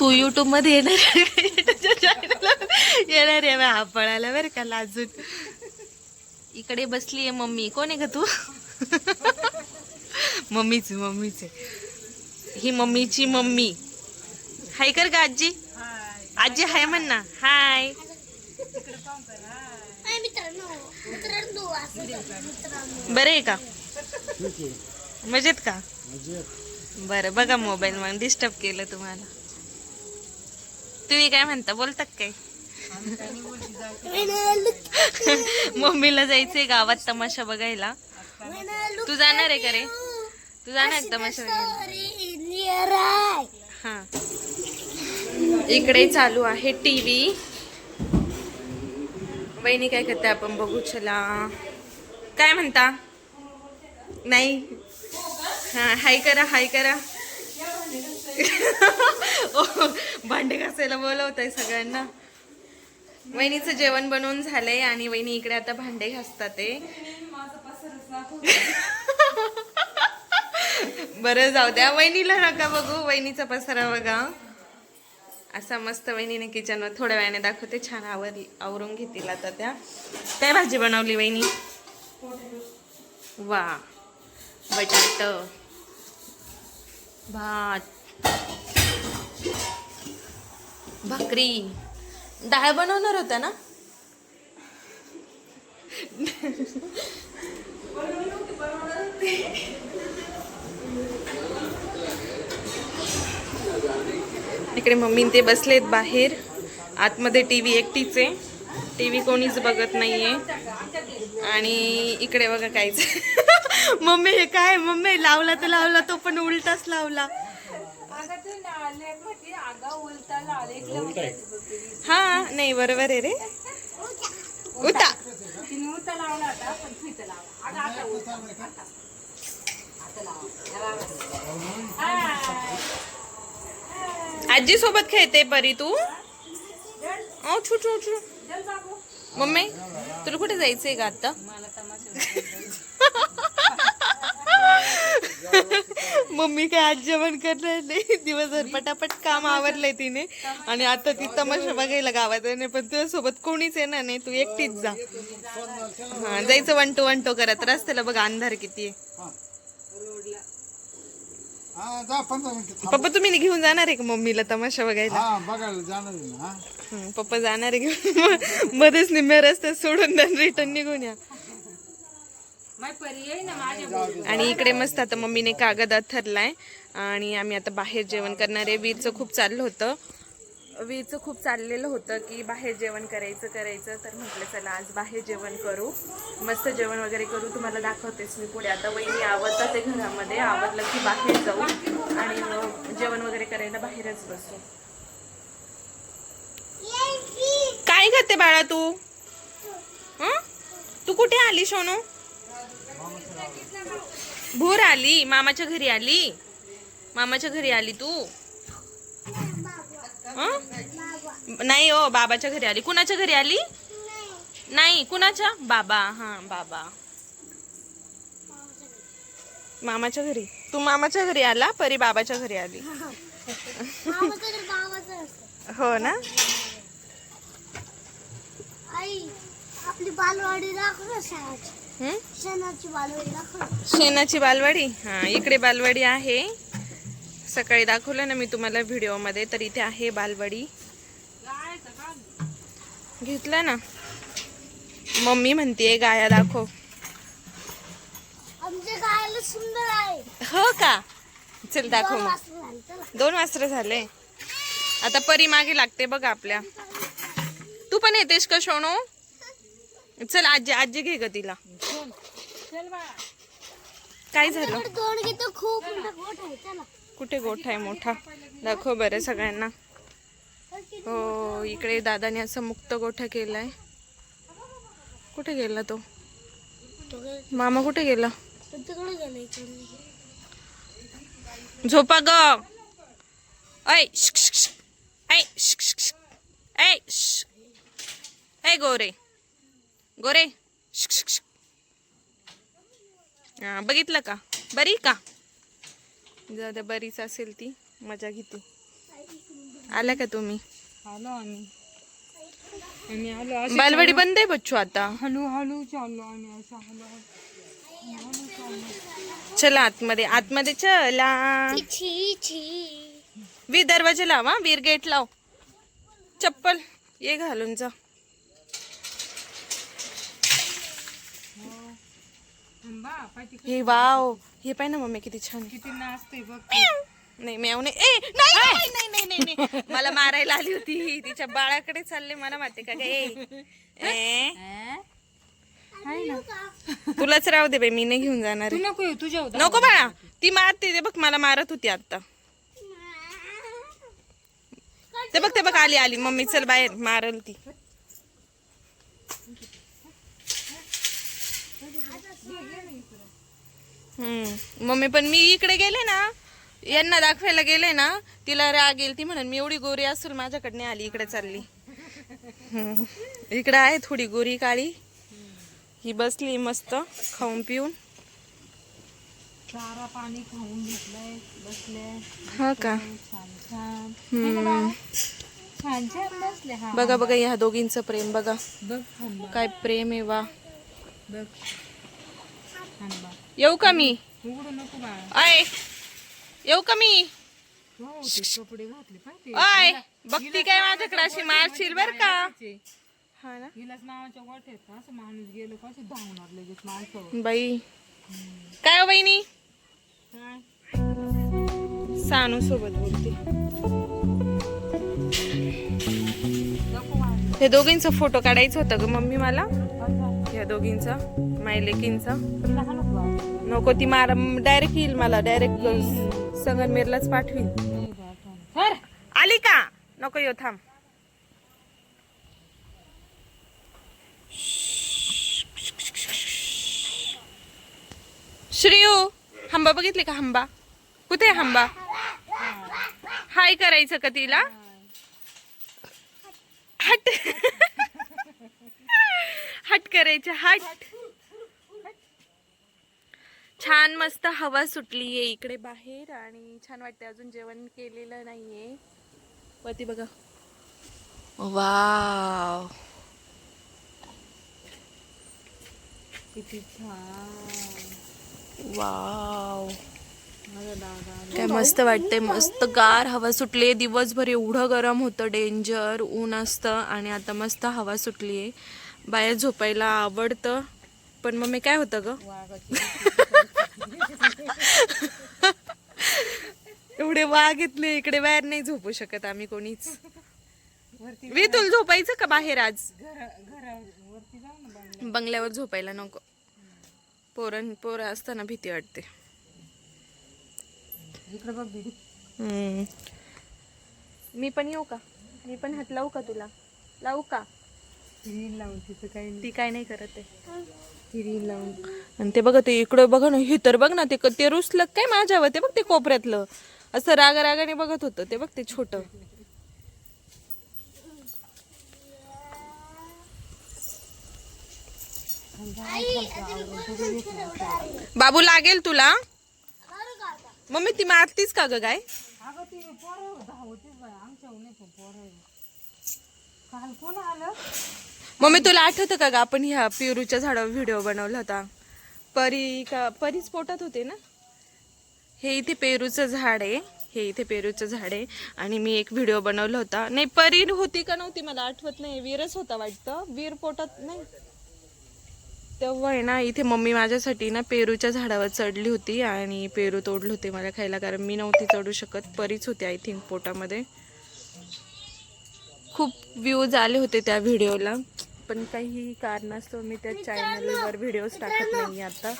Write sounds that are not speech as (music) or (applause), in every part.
तू युट्यूबमध्ये येणार येणार आहे. बा, पळाला बरं का लाजून. इकडे बसली आहे मम्मी. कोण आहे का तू? मम्मीच मम्मीच. ही मम्मीची मम्मी. हाय कर का आजी. आजी हाय म्हण ना. हाय. बरं आहे का? मजेत का? बरं बघा मोबाईल मग. डिस्टर्ब केलं तुम्हाला. तुम्ही काय म्हणता? बोलतात काय? मम्मीला जायचंय गावात तमाशा बघायला. तू जाणार आहे का रे? तू जाणार तमाशा बघायला? हा. इकडे चालू आहे टीव्ही बहिणी काय करते आपण बघू चला. काय म्हणता? नाही? हां हाय करा हाय करा. (laughs) भांडे घासायला बोलवत आहे सगळ्यांना. वहिनीचं जेवण बनवून झालंय आणि वहिनी इकडे आता भांडे घासतात ते (laughs) बरं जाऊ द्या वहिनीला नका बघू वहिनीचा पसारा बघा. असा मस्त वहिनीने किचनवर थोड्या वेळाने दाखवते छान आवर आवरून घेतील आता त्या. काय भाजी बनवली वहिनी? वा बटाट. भात. भाकरी. डाळ बनवणार होता ना? इकडे मम्मी ते बसलेत बाहेर. आतमध्ये टी व्ही एकटीच आहे. टी व्ही कोणीच बघत नाहीये. आणि इकडे बघा काहीच. (laughs) मम्मी हे काय? मम्मी लावला तर लावला तो पण उलटाच लावला. हा नाही बरोबर आहे रे. उता आजी सोबत खेळते परी तू? छू छू छू मम्मी तुला कुठे जायचंय का आता? मम्मी काय आज जेवण करणार नाही? दिवसभर पटापट काम आवरलंय तिने. आणि आता ती तमाशा बघायला गावात आहे पण तुझ्या सोबत कोणीच येणार नाही तू एकटीच जा. हा जायचं वन टू वन टू करत रस्त्याला बघा अंधार किती आहे. हा. पप्पा तुम्ही घेऊन जाणार आहे का मम्मीला तमाशा बघायला? हा बघायला जाणार आहे ना हा? हं, पप्पा जाणार आहे घेऊन. मध्येच निम्म्या रस्त्यात सोडून रिटर्न निघून या. आणि इकडे मस्त आता मम्मीने कागद अथरलाय. आणि आम्ही आता बाहेर जेवण करणार आहे. वीरचं खूप चाललं होतं. वीरचं खूप चाललेलं होतं की बाहेर जेवण करायचं करायचं. तर म्हटलं चला आज बाहेर जेवण करू. मस्त जेवण वगैरे करू. तुम्हाला दाखवतेच मी पुढे. आता वहिनी आवडतात ते घरामध्ये. आवडलं की बाहेर जाऊ. आणि जेवण वगैरे करायला बाहेरच बसू. काय करते बाळा तू? हं? तू कुठे आली सोनू भोर आली मामाच्या घरी आली. मामाच्या घरी आली तू? नाही हो बाबाच्या घरी आली. कुणाच्या घरी आली? नाही. कुणाच्या? बाबा. हा बाबा. मामाच्या घरी. तू मामाच्या घरी आला परी बाबाच्या घरी आली. हो ना? आई आपली बालवाडी दाखव ना शेणाची बालवाडी हा इकडे बालवाडी आहे. सकाळी दाखवलं ना मी तुम्हाला व्हिडिओमध्ये तर इथे आहे बालवाडी. घेतलं ना? मम्मी म्हणतीये गाया दाखव. हो का? चल दाखव दोन मग. दोन वाजता झाले. आता परी मागे लागते बघ आपल्या. तू पण येतेस का सोनू चल आजी आजी घे ग तिला. काय झालं? कुठे गोठा आहे मोठा? दाखव बरं सगळ्यांना. हो इकडे दादाने असं मुक्त गोठा केलाय. कुठे गेला तो? मामा कुठे गेला? झोपा ग ऐ. ऐ. ऐ. ऐ गोरे गोरे. श्क, श्क, श्क. हा, बघितलं का? बरी का? द्या बरीच असेल ती. मजा घेते. आल्या का तुम्ही? आलो आम्ही. आलो. बालवाडी बंद आहे बच्चू आता. हळू हळू चाललो आम्ही असं हळू चला आतमध्ये. आतमध्ये चला. छी छी वीर दरवाजा लाव. हा वीर गेट लाव. चप्पल. ये घालून जा थांबा पाठी हे वाव. हे पाय ना मम्मी किती छान. किती नाचते बघ. नाही मेव नाही. ए नाही नाही नाही नाही नाही मला मारायला आली होती. ही तिच्या बाळाकडे चालले मला माहिती का तुलाच राहू दे बाई मी नाही घेऊन जाणार. नको तुझ्या नको बाळा. ती मारते ते बघ मला मारत होती आता ते बघ ते बघ आली आली. मम्मी चल बाहेर. मारल ती. हम्म. मम्मी पण मी इकडे गेले ना यांना दाखवायला गेले ना तिला राग येईल ती म्हणून मी एवढी गोरी असेल माझ्याकडे आली इकडे चालली. इकडे आहे थोडी गोरी काळी. ही बसली मस्त खाऊन पिऊन. चारा पाणी खाऊन घेतलंय बसले हा का? छान छान. बसले. बघा बघा ह्या दोघींचं प्रेम बघा. काय प्रेम आहे वा. बघ. येऊ का मी? उघडू नको बाळा आय. येऊ का मी? हो ते कपडे घातले पाहिजे आय. बघती काय माझ्याकडे अशी मारशील बर का? हा ना? हिलाच नावाच्या वाटेत असं माणूस गेलो कसं धावणार लगेच माणसावर. बाई. काय हो बहिणी? सानू सोबत बोलते. हे दोघींचा फोटो काढायचा होता ग मम्मी मला? या दोघींचा. मायलेकींचा तिला हा नको ती मार डायरेक्ट येईल मला डायरेक्ट संगनमेरलाच थांब. आली का? नको येऊ थांब. श्रीयू हंबा बघितली का हंबा? कुठे आहे हंबा? हाय करायचं का तिला? हट. हट करायचं हट. छान मस्त हवा सुटली आहे इकडे बाहेर आणि छान वाटते अजून जेवण केलेलं नाहीये. वरती बघा. वाव. किती छान. वाव. काय मस्त वाटतंय मस्त गार हवा सुटली दिवसभर एवढं गरम होतं डेंजर ऊन असतं आणि आता मस्त हवा सुटली आहे. बाहेर झोपायला आवडतं पण मग मी काय होतं ग? एवढे वाघ घेतले इकडे बाहेर नाही झोपू शकत आम्ही कोणीच. वरती वी तुला झोपायचं का बाहेर आज? बंगल्यावर झोपायला नको. पोरं पोरं असताना भीती वाटते. मी पण येऊ का? मी पण हात लावू का तुला? लावू का? ती काय नाही करत आहे. हिरीन लावून आणि ते बघा ते इकडं बघा ना हे तर बघ ना ते क- ते रुसलं काय माझ्यावर? ते बघ ते कोपऱ्यातलं. असं राग रागाने बघत होतं. ते बघ ते छोट. बाबू लागेल तुला? मम्मी ती मारतीच का ग गाय. काल कोण आलं? मम्मी तुला आठवतं का ग? आपण ह्या पेरूच्या झाडावर व्हिडिओ बनवला होता. परी का परीच पोटात होते ना? हे इथे पेरूचं झाड आहे. हे इथे पेरूचं झाड आहे. आणि मी एक व्हिडिओ बनवला होता. नाही परी होती का नव्हती मला आठवत नाही. वीरच होता वाटतं. वीर पोटात नाही. तेव्हा आहे ना इथे मम्मी माझ्यासाठी ना पेरूच्या झाडावर चढली होती आणि पेरू तोडले होते मला खायला. कारण मी नव्हती चढू शकत. परीच होती आय थिंक पोटामध्ये. खूप व्ह्यूज आले होते त्या व्हिडिओला. पण काही कारणास्तव मी त्या चॅनलवर व्हिडिओज टाकत नाही आता.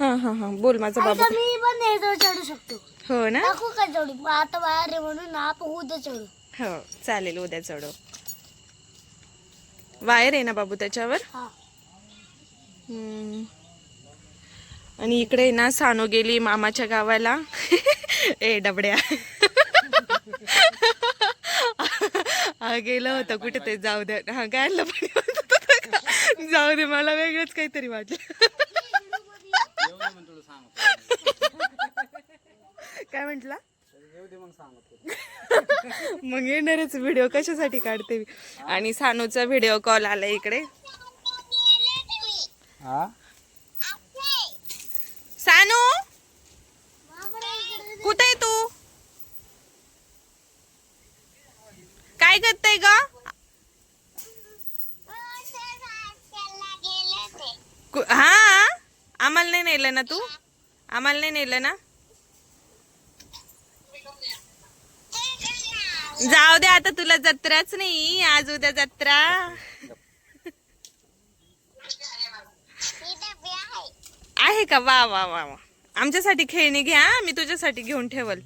हा हा हा. बोल माझा बाबा. मी पण याच्यावर चढू शकतो. हो ना? का चढू? आता बाहेर आहे म्हणून आपण उद्या चढू. हो चालेल उद्या चढव वायर आहे ना बाबू त्याच्यावर? हा. आणि इकडे ना सानो गेली मामाच्या गावाला. (laughs) ए डबड्या हा गेलं होतं कुठे ते जाऊ दे. हा गायला का? जाऊ दे मला वेगळंच काहीतरी वाटलं. काय म्हंटला? मग येणारच व्हिडिओ कशासाठी काढते मी? आणि सानूचा व्हिडिओ कॉल आला इकडे. हा सानू कुठे आहे तू काय करताय हा? आम्हाला नाही नेलं ना तू? आम्हाला नाही नेलं ना? जाऊ दे आता तुला जत्राच नाही. आज उद्या जत्रा. आहे का? वा वा वा वा. आमच्यासाठी खेळणी घ्या मी तुझ्यासाठी घेऊन ठेवल.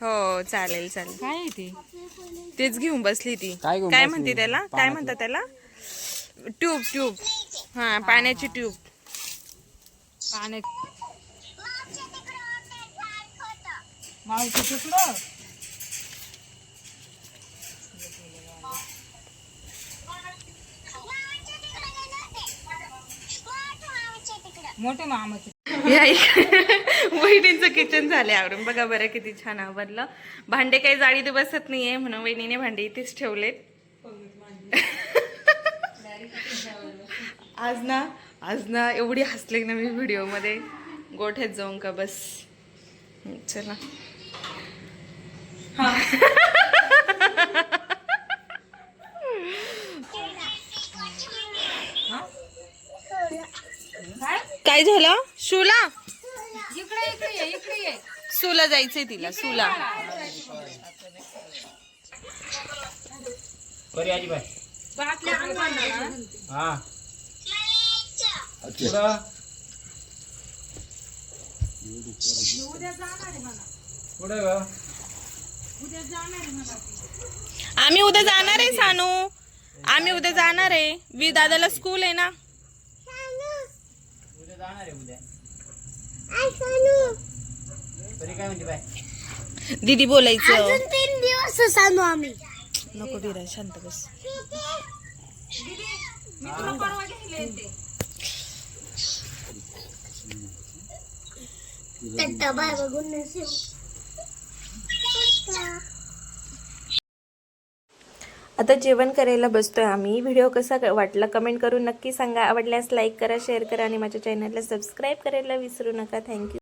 हो चालेल चालेल. काय आहे ते? तेच घेऊन बसली ती. काय घेऊन काय बसली? म्हणते त्याला? काय म्हणतात त्याला? Tube tube. हा पाण्याची ट्यूब. पाण्यात. मावशी तुकडं? मोठे मामाचे. या (laughs) वहिनींचं किचन झाले आवरून. बघा बरं किती छान आवरलं. भांडे काही जाळीत बसत नाहीये म्हणून वहिनीने भांडे इथेच ठेवलेत. (laughs) आज ना आज ना एवढी हसले ना मी व्हिडिओमध्ये गोठ्यात जाऊन का बस. चला. (laughs) काय झालं? शूला इकडे इकडे ये इकडे ये. सुला जायचंय तिला सुला. बरी आजीबाई बाटल्या आणू आणा. हा. कुठं उद्या जाणार आहे म्हणा कुठं ग? उद्या जाणार आहे म्हणा ती. आम्ही उद्या जाणार आहे सानू. आम्ही उद्या जाणार आहे. वी दादाला स्कूल आहे ना. जाणार आहे उद्या. तरी काय म्हणते बाय? दीदी बोलायचं. अजून तीन दिवस सांगू आम्ही. नको बिरा शांत बस. मी तुला परवा बघून नसेल. आता जेवण करायला बसतो आहे आम्ही. व्हिडिओ कसा वाटला कमेंट करून नक्की सांगा. आवडल्यास लाईक करा शेअर करा आणि माझ्या चॅनलला सबस्क्राईब करायला विसरू नका. थँक्यू.